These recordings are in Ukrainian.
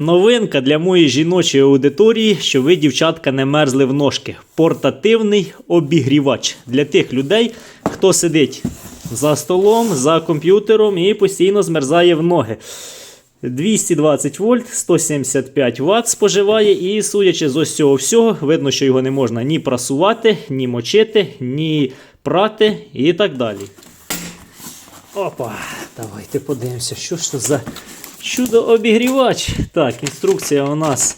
Новинка для моєї жіночої аудиторії, що ви, дівчатка, не мерзли в ножки. Портативний обігрівач для тих людей, хто сидить за столом, за комп'ютером і постійно змерзає в ноги. 220 вольт, 175 Вт споживає, і судячи з ось цього всього, видно, що його не можна ні прасувати, ні мочити, ні прати і так далі. Опа, давайте подивимося, що ж це за чудо-обігрівач. Так, інструкція у нас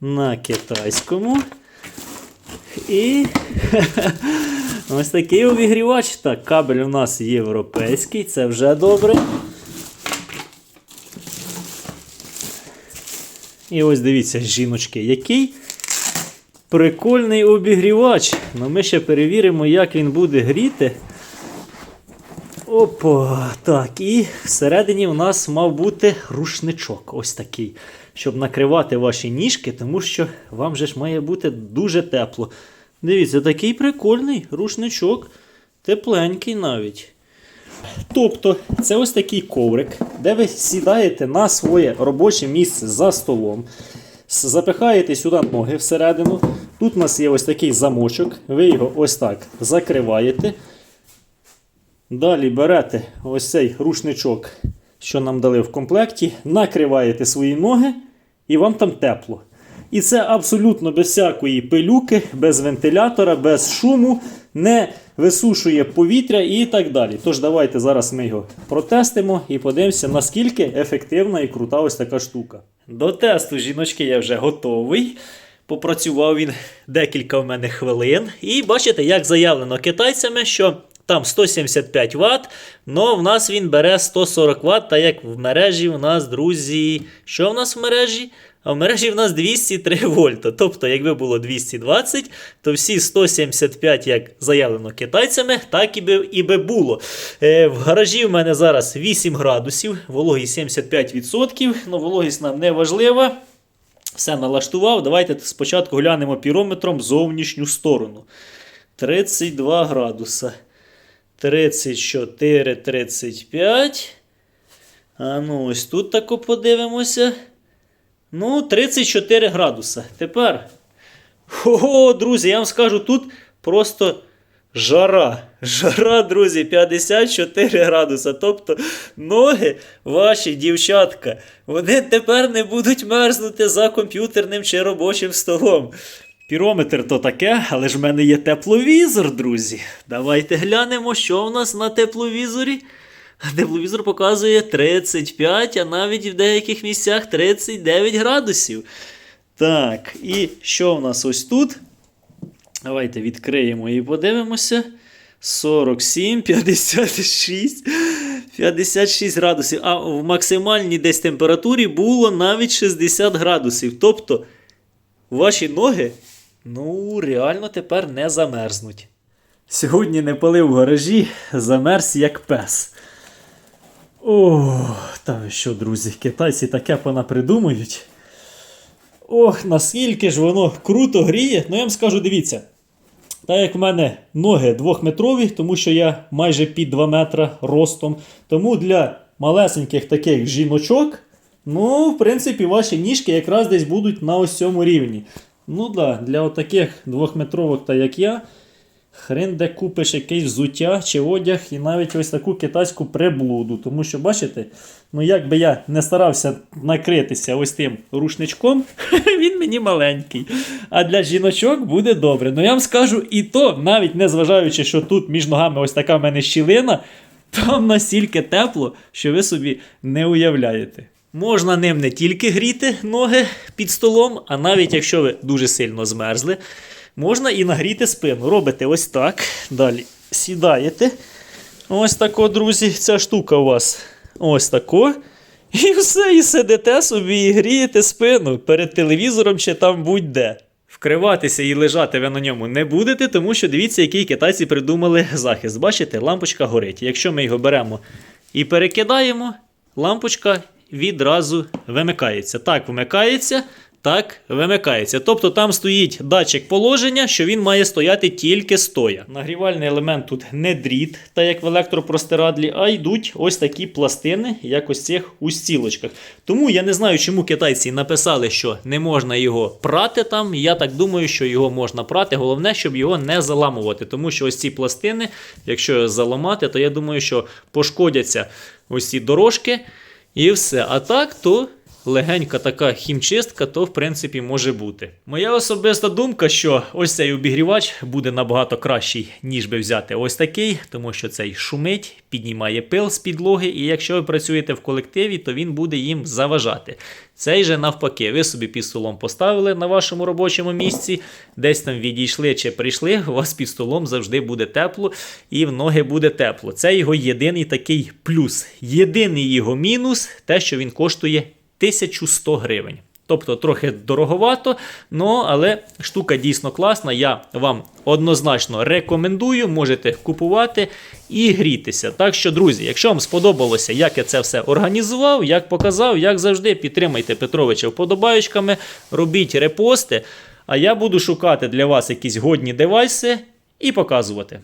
на китайському. І ось такий обігрівач. Так, кабель у нас європейський, це вже добре. І ось дивіться, жіночки, який прикольний обігрівач. Ну, ми ще перевіримо, як він буде гріти. Опа, так, і всередині у нас мав бути рушничок. Ось такий. Щоб накривати ваші ніжки, тому що вам же ж має бути дуже тепло. Дивіться, такий прикольний рушничок, тепленький навіть. Тобто, це ось такий коврик, де ви сідаєте на своє робоче місце за столом. Запихаєте сюди ноги всередину. Тут у нас є ось такий замочок. Ви його ось так закриваєте. Далі берете ось цей рушничок, що нам дали в комплекті, накриваєте свої ноги, і вам там тепло. І це абсолютно без всякої пилюки, без вентилятора, без шуму, не висушує повітря і так далі. Тож давайте зараз ми його протестимо і подивимося, наскільки ефективна і крута ось така штука. До тесту, жіночки, я вже готовий. Попрацював він декілька в мене хвилин. І бачите, як заявлено китайцями, що там 175 Вт, але в нас він бере 140 Вт, так як в мережі в нас, друзі, що в нас в мережі? А в мережі в нас 203 вольта. Тобто, якби було 220, то всі 175, як заявлено китайцями, так і би, і би було. Е, в гаражі в мене зараз 8 градусів, вологість 75%. Ну, вологість нам не важлива. Все налаштував. Давайте спочатку глянемо пірометром зовнішню сторону. 32 градуса. 34, 35. А ну, ось тут тако подивимося. Ну, 34 градуса. Тепер. Ого, друзі, я вам скажу, тут просто жара. Жара, друзі, 54 градуса. Тобто ноги ваші, дівчатка, вони тепер не будуть мерзнути за комп'ютерним чи робочим столом. Пірометр то таке, але ж в мене є тепловізор, друзі. Давайте глянемо, що в нас на тепловізорі. Тепловізор показує 35, а навіть в деяких місцях 39 градусів. Так, і що в нас ось тут? Давайте відкриємо і подивимося. 47, 56, 56 градусів. А в максимальній десь температурі було навіть 60 градусів. Тобто ваші ноги, ну, реально тепер не замерзнуть. Сьогодні не палив в гаражі, замерз як пес. О, та що, друзі, китайці таке понапридумують. Ох, наскільки ж воно круто гріє. Ну я вам скажу, дивіться. Так як в мене ноги двохметрові, тому що я майже під 2 метра ростом. Тому для малесеньких таких жіночок, ну, в принципі, ваші ніжки якраз десь будуть на ось цьому рівні. Ну да, для отаких двохметрових, та як я, хрен де купиш якесь взуття чи одяг і навіть ось таку китайську приблуду. Тому що, бачите, ну як би я не старався накритися ось тим рушничком, він мені маленький. А для жіночок буде добре. Ну я вам скажу і то, навіть не зважаючи, що тут між ногами ось така в мене щілина, там настільки тепло, що ви собі не уявляєте. Можна ним не тільки гріти ноги під столом, а навіть якщо ви дуже сильно змерзли, можна і нагріти спину. Робите ось так. Далі сідаєте. Ось тако, друзі, ця штука у вас ось тако. І все, і сидите собі і грієте спину перед телевізором чи там будь-де. Вкриватися і лежати ви на ньому не будете, тому що дивіться, який китайці придумали захист. Бачите, лампочка горить. Якщо ми його беремо і перекидаємо, лампочка відразу вимикається. Так, вмикається, так вимикається. Тобто там стоїть датчик положення, що він має стояти тільки стоя. Нагрівальний елемент тут не дріт, так як в електропростирадлі, а йдуть ось такі пластини, як ось цих у стілочках. Тому я не знаю, чому китайці написали, що не можна його прати там. Я так думаю, що його можна прати. Головне, щоб його не заламувати. Тому що ось ці пластини, якщо заламати, то я думаю, що пошкодяться ось ці дорожки і все. А так, то легенька така хімчистка, то в принципі може бути. Моя особиста думка, що ось цей обігрівач буде набагато кращий, ніж би взяти ось такий, тому що цей шумить, піднімає пил з підлоги, і якщо ви працюєте в колективі, то він буде їм заважати. Цей же навпаки, ви собі під столом поставили на вашому робочому місці, десь там відійшли чи прийшли, у вас під столом завжди буде тепло і в ноги буде тепло. Це його єдиний такий плюс. Єдиний його мінус те, що він коштує 1100 гривень. Тобто трохи дороговато, но, але штука дійсно класна. Я вам однозначно рекомендую, можете купувати і грітися. Так що, друзі, якщо вам сподобалося, як я це все організував, як показав, як завжди, підтримайте Петровича вподобаючками, робіть репости. А я буду шукати для вас якісь годні девайси і показувати.